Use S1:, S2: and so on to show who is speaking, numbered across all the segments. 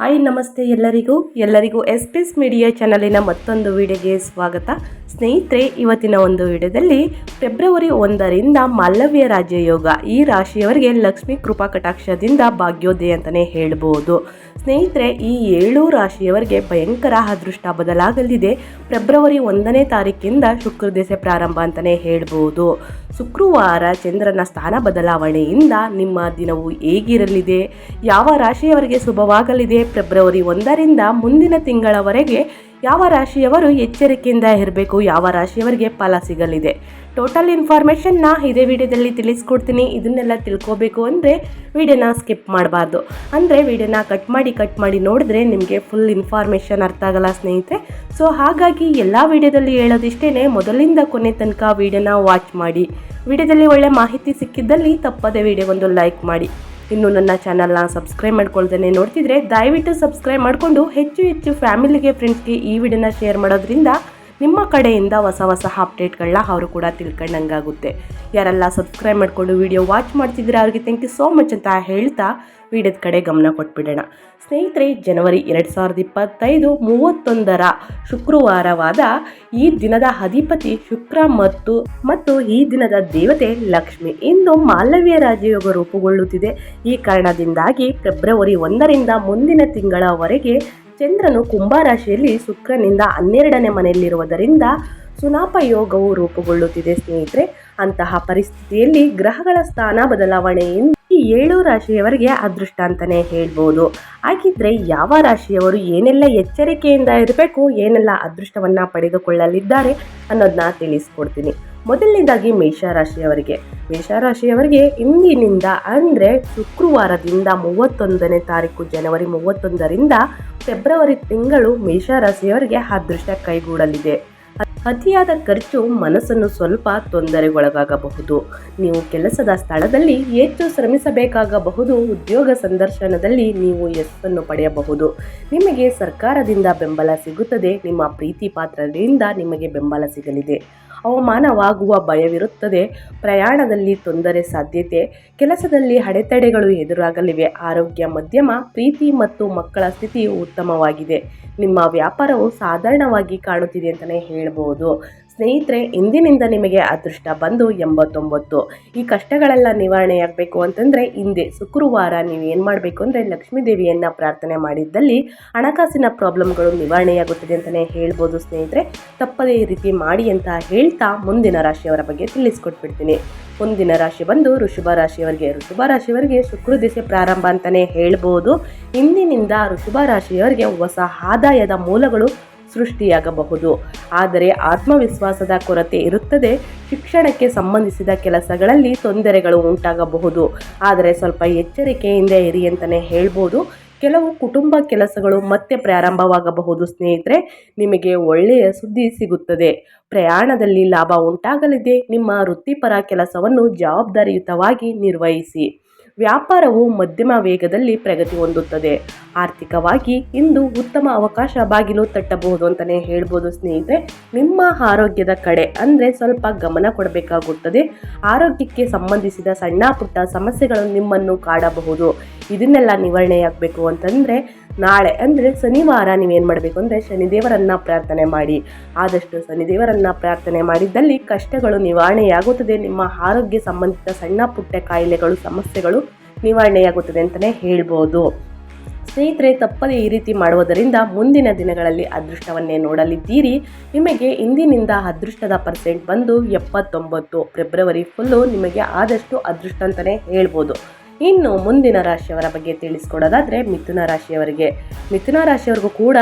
S1: Hi, ನಮಸ್ತೆ ಎಲ್ಲರಿಗೂ. ಎಲ್ಲರಿಗೂ ಎಸ್ ಪಿ ಎಸ್ ಮೀಡಿಯಾ ಚಾನಲಿನ ಮತ್ತೊಂದು ವಿಡಿಯೋಗೆ ಸ್ವಾಗತ. ಸ್ನೇಹಿತರೆ, ಇವತ್ತಿನ ಒಂದು ವಿಡಿಯೋದಲ್ಲಿ ಫೆಬ್ರವರಿ ಒಂದರಿಂದ ಮಾಲವ್ಯ ರಾಜಯೋಗ ಈ ರಾಶಿಯವರಿಗೆ ಲಕ್ಷ್ಮೀ ಕೃಪಾ ಕಟಾಕ್ಷದಿಂದ ಭಾಗ್ಯೋದಯ ಅಂತಲೇ ಹೇಳ್ಬೋದು. ಸ್ನೇಹಿತರೆ, ಈ ಏಳು ರಾಶಿಯವರಿಗೆ ಭಯಂಕರ ಅದೃಷ್ಟ ಬದಲಾಗಲಿದೆ. ಫೆಬ್ರವರಿ ಒಂದನೇ ತಾರೀಕಿಂದ ಶುಕ್ರ ದೆಸೆ ಪ್ರಾರಂಭ ಅಂತಲೇ ಹೇಳ್ಬೋದು. ಶುಕ್ರವಾರ ಚಂದ್ರನ ಸ್ಥಾನ ಬದಲಾವಣೆಯಿಂದ ನಿಮ್ಮ ದಿನವು ಹೇಗಿರಲಿದೆ? ಯಾವ ರಾಶಿಯವರಿಗೆ ಶುಭವಾಗಲಿದೆ? ಫೆಬ್ರವರಿ ಒಂದರಿಂದ ಮುಂದಿನ ತಿಂಗಳವರೆಗೆ ಯಾವ ರಾಶಿಯವರು ಎಚ್ಚರಿಕೆಯಿಂದ ಇರಬೇಕು, ಯಾವ ರಾಶಿಯವರಿಗೆ ಫಲ ಸಿಗಲಿದೆ? ಟೋಟಲ್ ಇನ್ಫಾರ್ಮೇಷನ್ನ ಇದೇ ವಿಡಿಯೋದಲ್ಲಿ ತಿಳಿಸ್ಕೊಡ್ತೀನಿ. ಇದನ್ನೆಲ್ಲ ತಿಳ್ಕೋಬೇಕು ಅಂದರೆ ವಿಡಿಯೋನ ಸ್ಕಿಪ್ ಮಾಡಬಾರ್ದು. ಅಂದರೆ ವಿಡಿಯೋನ ಕಟ್ ಮಾಡಿ ಕಟ್ ಮಾಡಿ ನೋಡಿದ್ರೆ ನಿಮಗೆ ಫುಲ್ ಇನ್ಫಾರ್ಮೇಷನ್ ಅರ್ಥ ಆಗಲ್ಲ ಸ್ನೇಹಿತರೆ. ಸೊ ಹಾಗಾಗಿ ಎಲ್ಲ ವಿಡಿಯೋದಲ್ಲಿ ಹೇಳೋದಿಷ್ಟೇ ಮೊದಲಿಂದ ಕೊನೆ ತನಕ ವಿಡಿಯೋನ ವಾಚ್ ಮಾಡಿ. ವಿಡಿಯೋದಲ್ಲಿ ಒಳ್ಳೆ ಮಾಹಿತಿ ಸಿಕ್ಕಿದ್ದಲ್ಲಿ ತಪ್ಪದೆ ವಿಡಿಯೋಗೊಂದು ಲೈಕ್ ಮಾಡಿ. ಇನ್ನು ನನ್ನ ಚಾನಲ್ನ ಸಬ್ಸ್ಕ್ರೈಬ್ ಮಾಡ್ಕೊಳ್ದೇನೆ. ನೋಡ್ತಿದ್ರೆ ದಯವಿಟ್ಟು ಸಬ್ಸ್ಕ್ರೈಬ್ ಮಾಡಿಕೊಂಡು ಹೆಚ್ಚು ಹೆಚ್ಚು ಫ್ಯಾಮಿಲಿಗೆ ಫ್ರೆಂಡ್ಸ್ಗೆ ಈ ವಿಡಿಯೋನ ಶೇರ್ ಮಾಡೋದ್ರಿಂದ ನಿಮ್ಮ ಕಡೆಯಿಂದ ಹೊಸ ಹೊಸ ಅಪ್ಡೇಟ್ಗಳನ್ನ ಅವರು ಕೂಡ ತಿಳ್ಕೊಂಡಂಗಾಗುತ್ತೆ. ಯಾರೆಲ್ಲ ಸಬ್ಸ್ಕ್ರೈಬ್ ಮಾಡಿಕೊಂಡು ವಿಡಿಯೋ ವಾಚ್ ಮಾಡ್ತಿದ್ದೀರಾ, ಅವ್ರಿಗೆ ಥ್ಯಾಂಕ್ ಯು ಸೋ ಮಚ್ ಅಂತ ಹೇಳ್ತಾ ವಿಡಿಯೋದ ಕಡೆ ಗಮನ ಕೊಟ್ಬಿಡೋಣ. ಸ್ನೇಹಿತರೆ, ಜನವರಿ ಎರಡು ಸಾವಿರದ ಇಪ್ಪತ್ತೈದು ಮೂವತ್ತೊಂದರ ಶುಕ್ರವಾರವಾದ ಈ ದಿನದ ಅಧಿಪತಿ ಶುಕ್ರ ಮತ್ತು ಮತ್ತು ಈ ದಿನದ ದೇವತೆ ಲಕ್ಷ್ಮಿ ಇಂದು ಮಾಲವ್ಯ ರಾಜಯೋಗ ರೂಪುಗೊಳ್ಳುತ್ತಿದೆ. ಈ ಕಾರಣದಿಂದಾಗಿ ಫೆಬ್ರವರಿ ಒಂದರಿಂದ ಮುಂದಿನ ತಿಂಗಳವರೆಗೆ ಚಂದ್ರನು ಕುಂಭರಾಶಿಯಲ್ಲಿ ಶುಕ್ರನಿಂದ ಹನ್ನೆರಡನೇ ಮನೆಯಲ್ಲಿರುವುದರಿಂದ ಸುನಾಪ ಯೋಗವು ರೂಪುಗೊಳ್ಳುತ್ತಿದೆ ಸ್ನೇಹಿತರೆ. ಅಂತಹ ಪರಿಸ್ಥಿತಿಯಲ್ಲಿ ಗ್ರಹಗಳ ಸ್ಥಾನ ಬದಲಾವಣೆಯಿಂದ ಈ ಏಳು ರಾಶಿಯವರಿಗೆ ಅದೃಷ್ಟ ಅಂತಲೇ ಹೇಳ್ಬೋದು. ಹಾಗಿದ್ರೆ ಯಾವ ರಾಶಿಯವರು ಏನೆಲ್ಲ ಎಚ್ಚರಿಕೆಯಿಂದ ಇರಬೇಕು, ಏನೆಲ್ಲ ಅದೃಷ್ಟವನ್ನು ಪಡೆದುಕೊಳ್ಳಲಿದ್ದಾರೆ ಅನ್ನೋದನ್ನ ತಿಳಿಸ್ಕೊಡ್ತೀನಿ. ಮೊದಲನೇದಾಗಿ ಮೇಷರಾಶಿಯವರಿಗೆ. ಮೇಷರಾಶಿಯವರಿಗೆ ಇಂದಿನಿಂದ ಅಂದರೆ ಶುಕ್ರವಾರದಿಂದ ಮೂವತ್ತೊಂದನೇ ತಾರೀಕು ಜನವರಿ ಮೂವತ್ತೊಂದರಿಂದ ಫೆಬ್ರವರಿ ತಿಂಗಳು ಮೇಷರಾಶಿಯವರಿಗೆ ಅದೃಷ್ಟ ಕೈಗೂಡಲಿದೆ. ಅತಿಯಾದ ಖರ್ಚು ಮನಸ್ಸನ್ನು ಸ್ವಲ್ಪ ತೊಂದರೆಗೊಳಗಾಗಬಹುದು. ನೀವು ಕೆಲಸದ ಸ್ಥಳದಲ್ಲಿ ಹೆಚ್ಚು ಶ್ರಮಿಸಬೇಕಾಗಬಹುದು. ಉದ್ಯೋಗ ಸಂದರ್ಶನದಲ್ಲಿ ನೀವು ಯಶಸ್ಸನ್ನು ಪಡೆಯಬಹುದು. ನಿಮಗೆ ಸರ್ಕಾರದಿಂದ ಬೆಂಬಲ ಸಿಗುತ್ತದೆ. ನಿಮ್ಮ ಪ್ರೀತಿ ಪಾತ್ರದಿಂದ ನಿಮಗೆ ಬೆಂಬಲ ಸಿಗಲಿದೆ. ಅವಮಾನವಾಗುವ ಭಯವಿರುತ್ತದೆ. ಪ್ರಯಾಣದಲ್ಲಿ ತೊಂದರೆ ಸಾಧ್ಯತೆ, ಕೆಲಸದಲ್ಲಿ ಅಡೆತಡೆಗಳು ಎದುರಾಗಲಿವೆ. ಆರೋಗ್ಯ, ಮಧ್ಯಮ, ಪ್ರೀತಿ ಮತ್ತು ಮಕ್ಕಳ ಸ್ಥಿತಿ ಉತ್ತಮವಾಗಿದೆ. ನಿಮ್ಮ ವ್ಯಾಪಾರವು ಸಾಧಾರಣವಾಗಿ ಕಾಣುತ್ತಿದೆ ಅಂತಲೇ ಹೇಳ್ಬೋದು. ಸ್ನೇಹಿತರೆ, ಇಂದಿನಿಂದ ನಿಮಗೆ ಅದೃಷ್ಟ ಬಂದು ಎಂಬತ್ತೊಂಬತ್ತು. ಈ ಕಷ್ಟಗಳೆಲ್ಲ ನಿವಾರಣೆಯಾಗಬೇಕು ಅಂತಂದರೆ ಹಿಂದೆ ಶುಕ್ರವಾರ ನೀವು ಏನು ಮಾಡಬೇಕು ಅಂದರೆ ಲಕ್ಷ್ಮೀ ದೇವಿಯನ್ನು ಪ್ರಾರ್ಥನೆ ಮಾಡಿದ್ದಲ್ಲಿ ಹಣಕಾಸಿನ ಪ್ರಾಬ್ಲಮ್ಗಳು ನಿವಾರಣೆಯಾಗುತ್ತದೆ ಅಂತಲೇ ಹೇಳ್ಬೋದು ಸ್ನೇಹಿತರೆ. ತಪ್ಪದೇ ರೀತಿ ಮಾಡಿ ಅಂತ ಹೇಳ್ತಾ ಮುಂದಿನ ರಾಶಿಯವರ ಬಗ್ಗೆ ತಿಳಿಸ್ಕೊಟ್ಬಿಡ್ತೀನಿ. ಮುಂದಿನ ರಾಶಿ ಬಂದು ಋಷಭ ರಾಶಿಯವರಿಗೆ ಋಷಭ ರಾಶಿಯವರಿಗೆ ಶುಕ್ರ ದಿಸೆ ಪ್ರಾರಂಭ ಅಂತಲೇ ಹೇಳ್ಬೋದು. ಇಂದಿನಿಂದ ಋಷಭ ರಾಶಿಯವರಿಗೆ ಹೊಸ ಆದಾಯದ ಮೂಲಗಳು ಸೃಷ್ಟಿಯಾಗಬಹುದು. ಆದರೆ ಆತ್ಮವಿಶ್ವಾಸದ ಕೊರತೆ ಇರುತ್ತದೆ. ಶಿಕ್ಷಣಕ್ಕೆ ಸಂಬಂಧಿಸಿದ ಕೆಲಸಗಳಲ್ಲಿ ತೊಂದರೆಗಳು ಉಂಟಾಗಬಹುದು. ಆದರೆ ಸ್ವಲ್ಪ ಎಚ್ಚರಿಕೆಯಿಂದ ಇರಿ ಅಂತಲೇ ಹೇಳ್ಬೋದು. ಕೆಲವು ಕುಟುಂಬ ಕೆಲಸಗಳು ಮತ್ತೆ ಪ್ರಾರಂಭವಾಗಬಹುದು, ಸ್ನೇಹಿತರೆ. ನಿಮಗೆ ಒಳ್ಳೆಯ ಸುದ್ದಿ ಸಿಗುತ್ತದೆ. ಪ್ರಯಾಣದಲ್ಲಿ ಲಾಭ ಉಂಟಾಗಲಿದೆ. ನಿಮ್ಮ ವೃತ್ತಿಪರ ಕೆಲಸವನ್ನು ಜವಾಬ್ದಾರಿಯುತವಾಗಿ ನಿರ್ವಹಿಸಿ. ವ್ಯಾಪಾರವು ಮಧ್ಯಮ ವೇಗದಲ್ಲಿ ಪ್ರಗತಿ ಹೊಂದುತ್ತದೆ. ಆರ್ಥಿಕವಾಗಿ ಇಂದು ಉತ್ತಮ ಅವಕಾಶ ಬಾಗಿಲು ತಟ್ಟಬಹುದು ಅಂತಲೇ ಹೇಳ್ಬೋದು ಸ್ನೇಹಿತರೆ. ನಿಮ್ಮ ಆರೋಗ್ಯದ ಕಡೆ ಅಂದರೆ ಸ್ವಲ್ಪ ಗಮನ ಕೊಡಬೇಕಾಗುತ್ತದೆ. ಆರೋಗ್ಯಕ್ಕೆ ಸಂಬಂಧಿಸಿದ ಸಣ್ಣ ಪುಟ್ಟ ಸಮಸ್ಯೆಗಳು ನಿಮ್ಮನ್ನು ಕಾಡಬಹುದು. ಇದನ್ನೆಲ್ಲ ನಿವಾರಣೆಯಾಗಬೇಕು ಅಂತಂದರೆ ನಾಳೆ, ಅಂದರೆ ಶನಿವಾರ ನೀವೇನು ಮಾಡಬೇಕು ಅಂದರೆ ಶನಿದೇವರನ್ನು ಪ್ರಾರ್ಥನೆ ಮಾಡಿ. ಆದಷ್ಟು ಶನಿದೇವರನ್ನು ಪ್ರಾರ್ಥನೆ ಮಾಡಿದ್ದಲ್ಲಿ ಕಷ್ಟಗಳು ನಿವಾರಣೆಯಾಗುತ್ತದೆ. ನಿಮ್ಮ ಆರೋಗ್ಯ ಸಂಬಂಧಿತ ಸಣ್ಣ ಪುಟ್ಟ ಕಾಯಿಲೆಗಳು, ಸಮಸ್ಯೆಗಳು ನಿವಾರಣೆಯಾಗುತ್ತದೆ ಅಂತಲೇ ಹೇಳ್ಬೋದು. ಸ್ನೇಹಿತರೆ, ತಪ್ಪದೇ ಈ ರೀತಿ ಮಾಡುವುದರಿಂದ ಮುಂದಿನ ದಿನಗಳಲ್ಲಿ ಅದೃಷ್ಟವನ್ನೇ ನೋಡಲಿದ್ದೀರಿ. ನಿಮಗೆ ಇಂದಿನಿಂದ ಅದೃಷ್ಟದ ಪರ್ಸೆಂಟ್ ಬಂದು ಎಪ್ಪತ್ತೊಂಬತ್ತು, ಫೆಬ್ರವರಿ ಫುಲ್ಲು ನಿಮಗೆ ಆದಷ್ಟು ಅದೃಷ್ಟ ಅಂತಲೇ ಹೇಳ್ಬೋದು. ಇನ್ನು ಮುಂದಿನ ರಾಶಿಯವರ ಬಗ್ಗೆ ತಿಳಿಸ್ಕೊಡೋದಾದರೆ ಮಿಥುನ ರಾಶಿಯವರಿಗೆ. ಮಿಥುನ ರಾಶಿಯವರಿಗೂ ಕೂಡ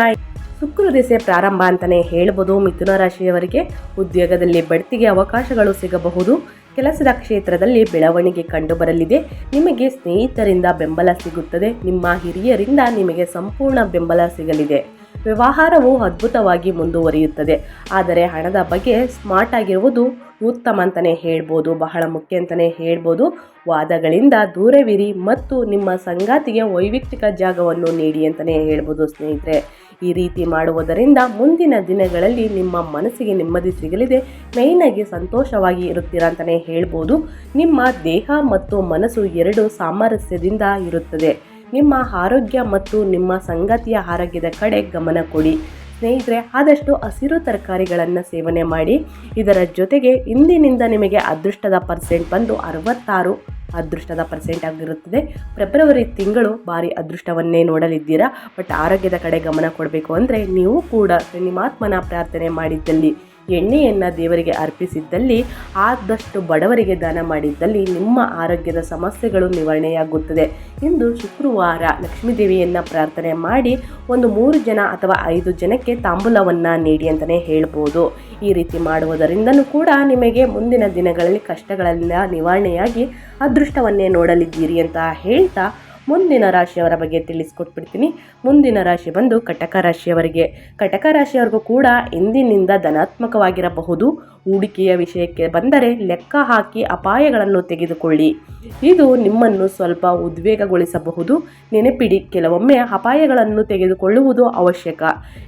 S1: ಶುಕ್ರ ದಿಸೆ ಪ್ರಾರಂಭ ಅಂತಲೇ ಹೇಳ್ಬೋದು. ಮಿಥುನ ರಾಶಿಯವರಿಗೆ ಉದ್ಯೋಗದಲ್ಲಿ ಬಡ್ತಿಗೆ ಅವಕಾಶಗಳು ಸಿಗಬಹುದು. ಕೆಲಸದ ಕ್ಷೇತ್ರದಲ್ಲಿ ಬೆಳವಣಿಗೆ ಕಂಡುಬರಲಿದೆ. ನಿಮಗೆ ಸ್ನೇಹಿತರಿಂದ ಬೆಂಬಲ ಸಿಗುತ್ತದೆ. ನಿಮ್ಮ ಹಿರಿಯರಿಂದ ನಿಮಗೆ ಸಂಪೂರ್ಣ ಬೆಂಬಲ ಸಿಗಲಿದೆ. ವ್ಯವಹಾರವು ಅದ್ಭುತವಾಗಿ ಮುಂದುವರಿಯುತ್ತದೆ. ಆದರೆ ಹಣದ ಬಗ್ಗೆ ಸ್ಮಾರ್ಟ್ ಆಗಿರುವುದು ಉತ್ತಮ ಅಂತಲೇ ಹೇಳ್ಬೋದು, ಬಹಳ ಮುಖ್ಯ ಅಂತಲೇ ಹೇಳ್ಬೋದು. ವಾದಗಳಿಂದ ದೂರವಿರಿ ಮತ್ತು ನಿಮ್ಮ ಸಂಗಾತಿಗೆ ವೈಯಕ್ತಿಕ ಜಾಗವನ್ನು ನೀಡಿ ಅಂತಲೇ ಹೇಳ್ಬೋದು ಸ್ನೇಹಿತರೆ. ಈ ರೀತಿ ಮಾಡುವುದರಿಂದ ಮುಂದಿನ ದಿನಗಳಲ್ಲಿ ನಿಮ್ಮ ಮನಸ್ಸಿಗೆ ನೆಮ್ಮದಿ ಸಿಗಲಿದೆ, ಮೇಯ್ನಾಗಿ ಸಂತೋಷವಾಗಿ ಇರುತ್ತೀರಾ ಅಂತಲೇ ಹೇಳ್ಬೋದು. ನಿಮ್ಮ ದೇಹ ಮತ್ತು ಮನಸ್ಸು ಎರಡು ಸಾಮರಸ್ಯದಿಂದ ಇರುತ್ತದೆ. ನಿಮ್ಮ ಆರೋಗ್ಯ ಮತ್ತು ನಿಮ್ಮ ಸಂಗತಿಯ ಆರೋಗ್ಯದ ಕಡೆ ಗಮನ ಕೊಡಿ. ಸ್ನೇಹಿತರೆ, ಆದಷ್ಟು ಹಸಿರು ತರಕಾರಿಗಳನ್ನು ಸೇವನೆ ಮಾಡಿ. ಇದರ ಜೊತೆಗೆ ಇಂದಿನಿಂದ ನಿಮಗೆ ಅದೃಷ್ಟದ ಪರ್ಸೆಂಟ್ ಬಂದು ಅರವತ್ತಾರು ಅದೃಷ್ಟದ ಪರ್ಸೆಂಟ್ ಆಗಿರುತ್ತದೆ. ಫೆಬ್ರವರಿ ತಿಂಗಳು ಭಾರಿ ಅದೃಷ್ಟವನ್ನೇ ನೋಡಲಿದ್ದೀರಾ? ಬಟ್ ಆರೋಗ್ಯದ ಕಡೆ ಗಮನ ಕೊಡಬೇಕು ಅಂದರೆ ನೀವು ಕೂಡ ನಿಮಾತ್ಮನ ಪ್ರಾರ್ಥನೆ ಮಾಡಿದ್ದಲ್ಲಿ ಎಣ್ಣೆಯನ್ನು ದೇವರಿಗೆ ಅರ್ಪಿಸಿದ್ದಲ್ಲಿ ಆದಷ್ಟು ಬಡವರಿಗೆ ದಾನ ಮಾಡಿದ್ದಲ್ಲಿ ನಿಮ್ಮ ಆರೋಗ್ಯದ ಸಮಸ್ಯೆಗಳು ನಿವಾರಣೆಯಾಗುತ್ತದೆ ಇಂದು ಶುಕ್ರವಾರ ಲಕ್ಷ್ಮೀದೇವಿಯನ್ನು ಪ್ರಾರ್ಥನೆ ಮಾಡಿ ಒಂದು ಮೂರು ಜನ ಅಥವಾ ಐದು ಜನಕ್ಕೆ ತಾಂಬೂಲವನ್ನು ನೀಡಿ ಅಂತಲೇ ಹೇಳ್ಬೋದು. ಈ ರೀತಿ ಮಾಡುವುದರಿಂದನೂ ಕೂಡ ನಿಮಗೆ ಮುಂದಿನ ದಿನಗಳಲ್ಲಿ ಕಷ್ಟಗಳೆಲ್ಲ ನಿವಾರಣೆಯಾಗಿ ಅದೃಷ್ಟವನ್ನೇ ನೋಡಲಿದ್ದೀರಿ ಅಂತ ಹೇಳ್ತಾ ಮುಂದಿನ ರಾಶಿಯವರ ಬಗ್ಗೆ ತಿಳಿಸ್ಕೊಟ್ಬಿಡ್ತೀನಿ. ಮುಂದಿನ ರಾಶಿ ಬಂದು ಕಟಕ ರಾಶಿಯವರಿಗೆ. ಕಟಕ ರಾಶಿಯವರಿಗೂ ಕೂಡ ಇಂದಿನಿಂದ ಧನಾತ್ಮಕವಾಗಿರಬಹುದು. ಹೂಡಿಕೆಯ ವಿಷಯಕ್ಕೆ ಬಂದರೆ ಲೆಕ್ಕ ಹಾಕಿ ಅಪಾಯಗಳನ್ನು ತೆಗೆದುಕೊಳ್ಳಿ. ಇದು ನಿಮ್ಮನ್ನು ಸ್ವಲ್ಪ ಉದ್ವೇಗಗೊಳಿಸಬಹುದು. ನೆನಪಿಡಿ, ಕೆಲವೊಮ್ಮೆ ಅಪಾಯಗಳನ್ನು ತೆಗೆದುಕೊಳ್ಳುವುದು ಅವಶ್ಯಕ.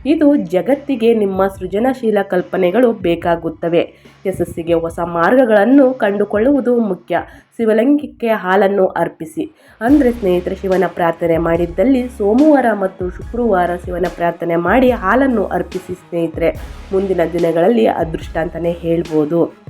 S1: ಇದು ಜಗತ್ತಿಗೆ ನಿಮ್ಮ ಸೃಜನಶೀಲ ಕಲ್ಪನೆಗಳು ಬೇಕಾಗುತ್ತವೆ. ಯಶಸ್ಸಿಗೆ ಹೊಸ ಮಾರ್ಗಗಳನ್ನು ಕಂಡುಕೊಳ್ಳುವುದು ಮುಖ್ಯ. ಶಿವಲಿಂಗಕ್ಕೆ ಹಾಲನ್ನು ಅರ್ಪಿಸಿ. ಅಂದರೆ ಸ್ನೇಹಿತರೆ, ಶಿವನ ಪ್ರಾರ್ಥನೆ ಮಾಡಿದ್ದಲ್ಲಿ ಸೋಮವಾರ ಮತ್ತು ಶುಕ್ರವಾರ ಶಿವನ ಪ್ರಾರ್ಥನೆ ಮಾಡಿ ಹಾಲನ್ನು ಅರ್ಪಿಸಿ ಸ್ನೇಹಿತರೆ. ಮುಂದಿನ ದಿನಗಳಲ್ಲಿ ಅದೃಷ್ಟ ಅಂತಲೇ ಹೇಳ್ಬೋದು.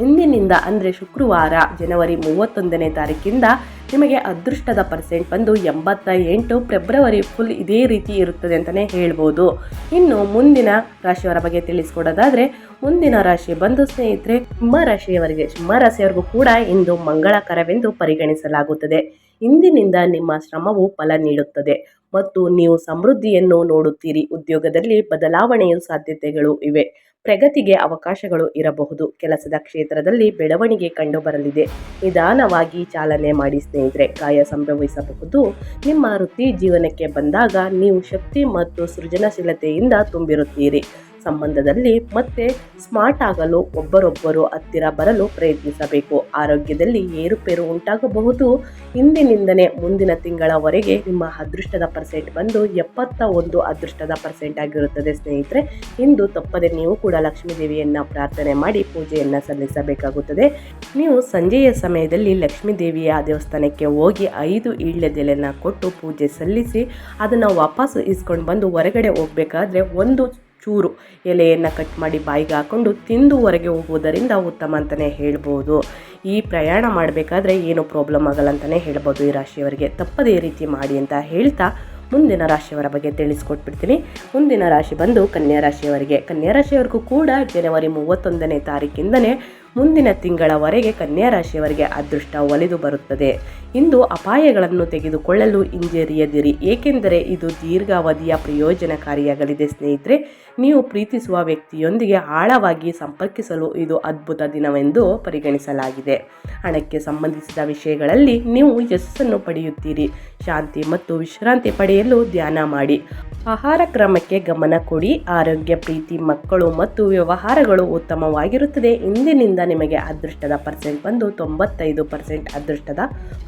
S1: ಇಂದಿನಿಂದ ಅಂದರೆ ಶುಕ್ರವಾರ, ಜನವರಿ ಮೂವತ್ತೊಂದನೇ ತಾರೀಕಿಂದ ನಿಮಗೆ ಅದೃಷ್ಟದ ಪರ್ಸೆಂಟ್ ಬಂದು ಎಂಬತ್ತ ಎಂಟು ಫೆಬ್ರವರಿ ಫುಲ್ ಇದೇ ರೀತಿ ಇರುತ್ತದೆ ಅಂತಲೇ ಹೇಳ್ಬೋದು. ಇನ್ನು ಮುಂದಿನ ರಾಶಿಯವರ ಬಗ್ಗೆ ತಿಳಿಸ್ಕೊಡೋದಾದರೆ, ಮುಂದಿನ ರಾಶಿ ಬಂದು ಸ್ನೇಹಿತರೆ ಕುಂಭ ರಾಶಿಯವರಿಗೆ, ಸಿಂಹ ರಾಶಿಯವರಿಗೂ ಕೂಡ ಇಂದು ಮಂಗಳಕರವೆಂದು ಪರಿಗಣಿಸಲಾಗುತ್ತದೆ. ಇಂದಿನಿಂದ ನಿಮ್ಮ ಶ್ರಮವು ಫಲ ನೀಡುತ್ತದೆ. ಮತ್ತು ನೀವು ಸಮೃದ್ಧಿಯನ್ನು ನೋಡುತ್ತೀರಿ. ಉದ್ಯೋಗದಲ್ಲಿ ಬದಲಾವಣೆಯ ಸಾಧ್ಯತೆಗಳು ಇವೆ. ಪ್ರಗತಿಗೆ ಅವಕಾಶಗಳು ಇರಬಹುದು. ಕೆಲಸದ ಕ್ಷೇತ್ರದಲ್ಲಿ ಬೆಳವಣಿಗೆ ಕಂಡುಬರಲಿದೆ. ನಿಧಾನವಾಗಿ ಚಾಲನೆ ಮಾಡಿ ಸ್ನೇಹಿತರೆ, ಗಾಯ ಸಂಭವಿಸಬಹುದು. ನಿಮ್ಮ ವೃತ್ತಿ ಜೀವನಕ್ಕೆ ಬಂದಾಗ ನೀವು ಶಕ್ತಿ ಮತ್ತು ಸೃಜನಶೀಲತೆಯಿಂದ ತುಂಬಿರುತ್ತೀರಿ. ಸಂಬಂಧದಲ್ಲಿ ಮತ್ತೆ ಸ್ಮಾರ್ಟ್ ಆಗಲು ಒಬ್ಬರೊಬ್ಬರು ಹತ್ತಿರ ಬರಲು ಪ್ರಯತ್ನಿಸಬೇಕು. ಆರೋಗ್ಯದಲ್ಲಿ ಏರುಪೇರು ಉಂಟಾಗಬಹುದು. ಇಂದಿನಿಂದನೇ ಮುಂದಿನ ತಿಂಗಳವರೆಗೆ ನಿಮ್ಮ ಅದೃಷ್ಟದ ಪರ್ಸೆಂಟ್ ಬಂದು ಎಪ್ಪತ್ತ ಒಂದು ಅದೃಷ್ಟದ ಪರ್ಸೆಂಟ್ ಆಗಿರುತ್ತದೆ ಸ್ನೇಹಿತರೆ. ಇಂದು ತಪ್ಪದೆ ನೀವು ಕೂಡ ಲಕ್ಷ್ಮೀ ದೇವಿಯನ್ನು ಪ್ರಾರ್ಥನೆ ಮಾಡಿ ಪೂಜೆಯನ್ನು ಸಲ್ಲಿಸಬೇಕಾಗುತ್ತದೆ. ನೀವು ಸಂಜೆಯ ಸಮಯದಲ್ಲಿ ಲಕ್ಷ್ಮೀ ದೇವಿಯ ದೇವಸ್ಥಾನಕ್ಕೆ ಹೋಗಿ ಐದು ಈಳ್ಳೆದೆಲೆನ ಕೊಟ್ಟು ಪೂಜೆ ಸಲ್ಲಿಸಿ, ಅದನ್ನು ವಾಪಸ್ ಇಸ್ಕೊಂಡು ಬಂದು ಹೊರಗಡೆ ಹೋಗಬೇಕಾದ್ರೆ ಒಂದು ಚೂರು ಎಲೆಯನ್ನು ಕಟ್ ಮಾಡಿ ಬಾಯಿಗೆ ಹಾಕ್ಕೊಂಡು ತಿಂದು ಹೊರಗೆ ಹೋಗುವುದರಿಂದ ಉತ್ತಮ ಅಂತಲೇ ಹೇಳ್ಬೋದು. ಈ ಪ್ರಯಾಣ ಮಾಡಬೇಕಾದ್ರೆ ಏನು ಪ್ರಾಬ್ಲಮ್ ಆಗಲ್ಲ ಅಂತಲೇ ಹೇಳ್ಬೋದು ಈ ರಾಶಿಯವರಿಗೆ. ತಪ್ಪದೇ ರೀತಿ ಮಾಡಿ ಅಂತ ಹೇಳ್ತಾ ಮುಂದಿನ ರಾಶಿಯವರ ಬಗ್ಗೆ ತಿಳಿಸ್ಕೊಟ್ಬಿಡ್ತೀನಿ. ಮುಂದಿನ ರಾಶಿ ಬಂದು ಕನ್ಯಾ ರಾಶಿಯವರಿಗೆ. ಕನ್ಯಾ ರಾಶಿಯವರಿಗೂ ಕೂಡ ಜನವರಿ ಮೂವತ್ತೊಂದನೇ ತಾರೀಕಿಂದನೇ ಮುಂದಿನ ತಿಂಗಳವರೆಗೆ ಕನ್ಯಾ ರಾಶಿಯವರಿಗೆ ಅದೃಷ್ಟ ಒಲಿದು ಬರುತ್ತದೆ. ಇಂದು ಅಪಾಯಗಳನ್ನು ತೆಗೆದುಕೊಳ್ಳಲು ಹಿಂಜರಿಯದಿರಿ. ಏಕೆಂದರೆ ಇದು ದೀರ್ಘಾವಧಿಯ ಪ್ರಯೋಜನಕಾರಿಯಾಗಲಿದೆ. ಸ್ನೇಹಿತರೆ, ನೀವು ಪ್ರೀತಿಸುವ ವ್ಯಕ್ತಿಯೊಂದಿಗೆ ಆಳವಾಗಿ ಸಂಪರ್ಕಿಸಲು ಇದು ಅದ್ಭುತ ದಿನವೆಂದು ಪರಿಗಣಿಸಲಾಗಿದೆ. ಹಣಕ್ಕೆ ಸಂಬಂಧಿಸಿದ ವಿಷಯಗಳಲ್ಲಿ ನೀವು ಯಶಸ್ಸನ್ನು ಪಡೆಯುತ್ತೀರಿ. ಶಾಂತಿ ಮತ್ತು ವಿಶ್ರಾಂತಿ ಪಡೆಯಲು ಧ್ಯಾನ ಮಾಡಿ. ಆಹಾರ ಕ್ರಮಕ್ಕೆ ಗಮನ ಕೊಡಿ. ಆರೋಗ್ಯ, ಪ್ರೀತಿ, ಮಕ್ಕಳು ಮತ್ತು ವ್ಯವಹಾರಗಳು ಉತ್ತಮವಾಗಿರುತ್ತದೆ. ಇಂದಿನಿಂದ ನಿಮಗೆ ಅದೃಷ್ಟದ ಪರ್ಸೆಂಟ್ ಬಂದು ತೊಂಬತ್ತೈದು ಪರ್ಸೆಂಟ್ ಅದೃಷ್ಟದ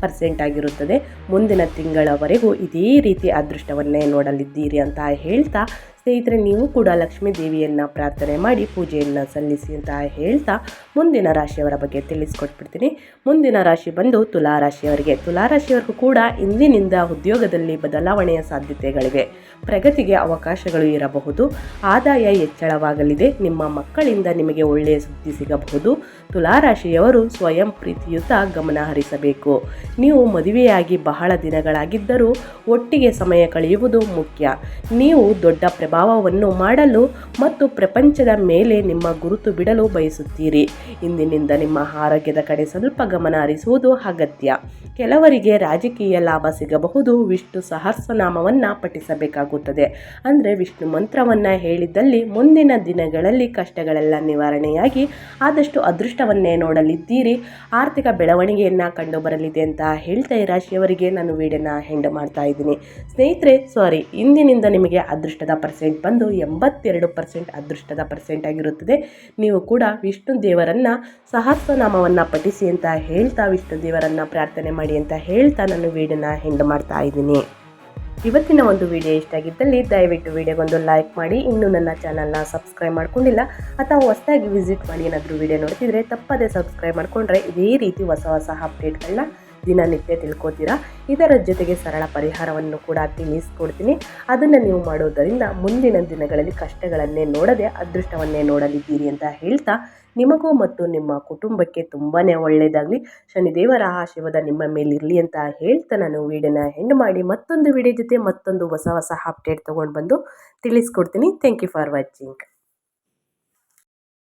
S1: ಪರ್ಸೆಂಟ್ ಆಗಿರುತ್ತದೆ. ಮುಂದಿನ ತಿಂಗಳವರೆಗೂ ಇದೇ ರೀತಿ ಅದೃಷ್ಟವನ್ನೇ ನೋಡಲಿದ್ದೀರಿ ಅಂತ ಹೇಳ್ತಾ ಸ್ನೇಹಿತರೆ, ನೀವು ಕೂಡ ಲಕ್ಷ್ಮೀ ದೇವಿಯನ್ನು ಪ್ರಾರ್ಥನೆ ಮಾಡಿ ಪೂಜೆಯನ್ನು ಸಲ್ಲಿಸಿ ಅಂತ ಹೇಳ್ತಾ ಮುಂದಿನ ರಾಶಿಯವರ ಬಗ್ಗೆ ತಿಳಿಸ್ಕೊಟ್ಬಿಡ್ತೀನಿ. ಮುಂದಿನ ರಾಶಿ ಬಂದು ತುಲಾ ರಾಶಿಯವರಿಗೆ. ತುಲಾ ರಾಶಿಯವರಿಗೂ ಕೂಡ ಇಂದಿನಿಂದ ಉದ್ಯೋಗದಲ್ಲಿ ಬದಲಾವಣೆಯ ಸಾಧ್ಯತೆಗಳಿವೆ. ಪ್ರಗತಿಗೆ ಅವಕಾಶಗಳು ಇರಬಹುದು. ಆದಾಯ ಹೆಚ್ಚಳವಾಗಲಿದೆ. ನಿಮ್ಮ ಮಕ್ಕಳಿಂದ ನಿಮಗೆ ಒಳ್ಳೆಯ ಸುದ್ದಿ ಸಿಗಬಹುದು. ತುಲಾ ರಾಶಿಯವರು ಸ್ವಯಂ ಪ್ರೀತಿಯುತ ಗಮನ ಹರಿಸಬೇಕು. ನೀವು ಮದುವೆಯಾಗಿ ಬಹಳ ದಿನಗಳಾಗಿದ್ದರೂ ಒಟ್ಟಿಗೆ ಸಮಯ ಕಳೆಯುವುದು ಮುಖ್ಯ. ನೀವು ದೊಡ್ಡ ಪ್ರಭಾವವನ್ನು ಮಾಡಲು ಮತ್ತು ಪ್ರಪಂಚದ ಮೇಲೆ ನಿಮ್ಮ ಗುರುತು ಬಿಡಲು ಬಯಸುತ್ತೀರಿ. ಇಂದಿನಿಂದ ನಿಮ್ಮ ಆರೋಗ್ಯದ ಕಡೆ ಸ್ವಲ್ಪ ಗಮನ ಹರಿಸುವುದು ಅಗತ್ಯ. ಕೆಲವರಿಗೆ ರಾಜಕೀಯ ಲಾಭ ಸಿಗಬಹುದು. ವಿಷ್ಣು ಸಹಸ್ರನಾಮವನ್ನು ಪಠಿಸಬೇಕಾಗುತ್ತದೆ. ಅಂದರೆ ವಿಷ್ಣು ಮಂತ್ರವನ್ನು ಹೇಳಿದ್ದಲ್ಲಿ ಮುಂದಿನ ದಿನಗಳಲ್ಲಿ ಕಷ್ಟಗಳೆಲ್ಲ ನಿವಾರಣೆಯಾಗಿ ಆದಷ್ಟು ಅದೃಷ್ಟವನ್ನೇ ನೋಡಲಿದ್ದೀರಿ. ಆರ್ಥಿಕ ಬೆಳವಣಿಗೆಯನ್ನು ಕಂಡುಬರಲಿದೆ ಅಂತ ಹೇಳ್ತಾ ಈ ರಾಶಿಯವರಿಗೆ ನಾನು ವೀಡಿಯೋನ ಹೆಂಡ್ ಮಾಡ್ತಾ ಇದ್ದೀನಿ. ಸ್ನೇಹಿತರೆ ಸಾರಿ ಇಂದಿನಿಂದ ನಿಮಗೆ ಅದೃಷ್ಟದ ಪರ್ಸೆಂಟ್ ಬಂದು ಎಂಬತ್ತೆರಡು ಪರ್ಸೆಂಟ್ ಅದೃಷ್ಟದ ಪರ್ಸೆಂಟ್ ಆಗಿರುತ್ತದೆ. ನೀವು ಕೂಡ ವಿಷ್ಣು ದೇವರನ್ನು ಸಹಸ್ರನಾಮವನ್ನು ಪಠಿಸಿ ಅಂತ ಹೇಳ್ತಾ ವಿಷ್ಣು ದೇವರನ್ನು ಪ್ರಾರ್ಥನೆ ಮಾಡಿ ಅಂತ ಹೇಳ್ತಾ ನಾನು ವೀಡಿಯೋನ ಹೆಂಡ್ ಮಾಡ್ತಾ ಇದ್ದೀನಿ. ಇವತ್ತಿನ ಒಂದು ವಿಡಿಯೋ ಇಷ್ಟ ಆಗಿದ್ದಲ್ಲಿ ದಯವಿಟ್ಟು ವಿಡಿಯೋಗೊಂದು ಲೈಕ್ ಮಾಡಿ. ಇನ್ನೂ ನನ್ನ ಚಾನಲ್ನ ಸಬ್ಸ್ಕ್ರೈಬ್ ಮಾಡ್ಕೊಂಡಿಲ್ಲ, ಅಥವಾ ಹೊಸದಾಗಿ ವಿಸಿಟ್ ಮಾಡಿ ಏನಾದರೂ ವಿಡಿಯೋ ನೋಡ್ತಿದ್ರೆ ತಪ್ಪದೇ ಸಬ್ಸ್ಕ್ರೈಬ್ ಮಾಡಿಕೊಂಡ್ರೆ ಇದೇ ರೀತಿ ಹೊಸ ಹೊಸ ಅಪ್ಡೇಟ್ಗಳನ್ನ ದಿನನಿತ್ಯ ತಿಳ್ಕೊತೀರಾ? ಇದರ ಜೊತೆಗೆ ಸರಳ ಪರಿಹಾರವನ್ನು ಕೂಡ ತಿಳಿಸ್ಕೊಡ್ತೀನಿ. ಅದನ್ನು ನೀವು ಮಾಡೋದರಿಂದ ಮುಂದಿನ ದಿನಗಳಲ್ಲಿ ಕಷ್ಟಗಳನ್ನೇ ನೋಡದೆ ಅದೃಷ್ಟವನ್ನೇ ನೋಡಲಿದ್ದೀರಿ ಅಂತ ಹೇಳ್ತಾ, ನಿಮಗೂ ಮತ್ತು ನಿಮ್ಮ ಕುಟುಂಬಕ್ಕೆ ತುಂಬಾ ಒಳ್ಳೆಯದಾಗಲಿ ಶನಿದೇವರ ಆಶೀರ್ವಾದ ನಿಮ್ಮ ಮೇಲಿರಲಿ ಅಂತ ಹೇಳ್ತಾ ನಾನು ವಿಡಿಯೋನ ಹೆಂಡ್ ಮಾಡಿ ಮತ್ತೊಂದು ವಿಡಿಯೋ ಜೊತೆ ಮತ್ತೊಂದು ಹೊಸ ಹೊಸ ಅಪ್ಡೇಟ್ ತೊಗೊಂಡು ಬಂದು ತಿಳಿಸ್ಕೊಡ್ತೀನಿ. Thank you for watching